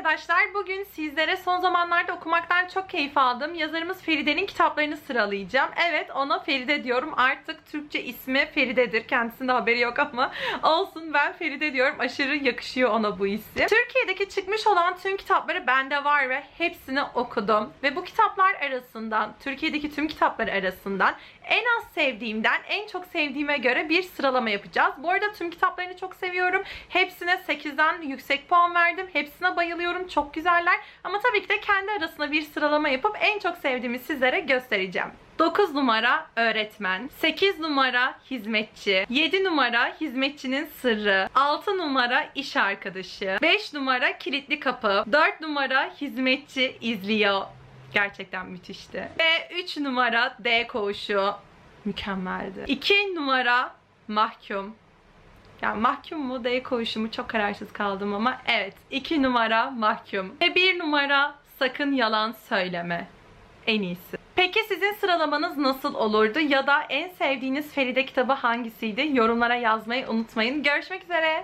arkadaşlar. Bugün sizlere son zamanlarda okumaktan çok keyif aldığım yazarımız Feride'nin kitaplarını sıralayacağım. Evet ona Feride diyorum. Artık Türkçe ismi Feride'dir. Kendisinde haberi yok ama olsun ben Feride diyorum. Aşırı yakışıyor ona bu isim. Türkiye'deki çıkmış olan tüm kitapları bende var ve hepsini okudum. Ve bu kitaplar arasından, Türkiye'deki tüm kitaplar arasından en az sevdiğimden en çok sevdiğime göre bir sıralama yapacağız. Bu arada tüm kitaplarını çok seviyorum. Hepsine 8'den yüksek puan verdim. Hepsine bayılıyorum. Çok güzeller. Ama tabii ki de kendi arasında bir sıralama yapıp en çok sevdiğimi sizlere göstereceğim. 9 numara öğretmen, 8 numara hizmetçi, 7 numara hizmetçinin sırrı, 6 numara iş arkadaşı, 5 numara kilitli kapı, 4 numara hizmetçi izliyor. Gerçekten müthişti. Ve 3 numara D koğuşu mükemmeldi. 2 numara mahkum. Yani mahkum mu D koğuşu mu çok kararsız kaldım ama evet 2 numara mahkum. Ve 1 numara sakın yalan söyleme. En iyisi. Peki sizin sıralamanız nasıl olurdu ya da en sevdiğiniz Feride kitabı hangisiydi? Yorumlara yazmayı unutmayın. Görüşmek üzere.